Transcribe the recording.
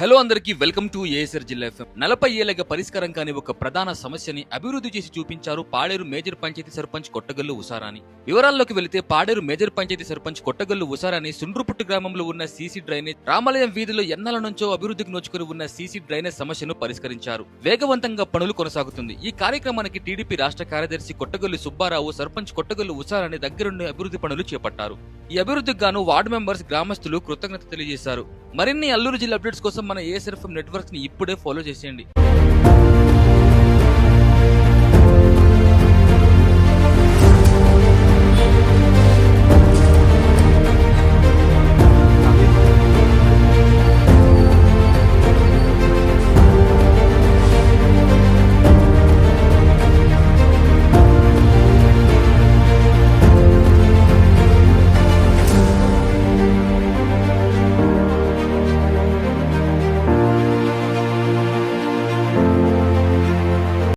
Hello అందరికీ welcome to ASR జిల్లా FM నలభై ఏళ్ళగా పరిష్కారం కాని ఒక ప్రధాన సమస్యని అభివృద్ధి చేసి చూపించారు పాడేరు మేజర్ పంచాయతీ సర్పంచ్ కొట్టగల్లు ఉసారాని వివరాల్లోకి వెళితే పాడేరు మేజర్ పంచాయతీ సర్పంచ్ కొట్టగల్లు ఉసారాని సుండ్రుపుట్టు గ్రామంలో ఉన్న సీసీ డ్రైనేజ్ రామాలయం వీధిలో ఎన్నల నుంచో అభివృద్ధికి నోచుకుని ఉన్న సీసీ డ్రైనేజ్ సమస్యను పరిష్కరించారు. వేగవంతంగా పనులు కొనసాగుతుంది. ఈ కార్యక్రమానికి టీడీపీ రాష్ట్ర కార్యదర్శి కొట్టగల్లు సుబ్బారావు సర్పంచ్ కొట్టగల్లు ఉసారాని దగ్గరుండి అభివృద్ధి పనులు చేపట్టారు. ఈ అభివృద్ధికి గాను వార్డు మెంబర్స్ గ్రామస్తులు కృతజ్ఞత తెలియజేశారు. మరిన్ని అల్లూరు జిల్లా అప్డేట్స్ కోసం మన ఏఎస్ఎఫ్ఎం నెట్వర్క్ని ఇప్పుడే ఫాలో చేసేయండి.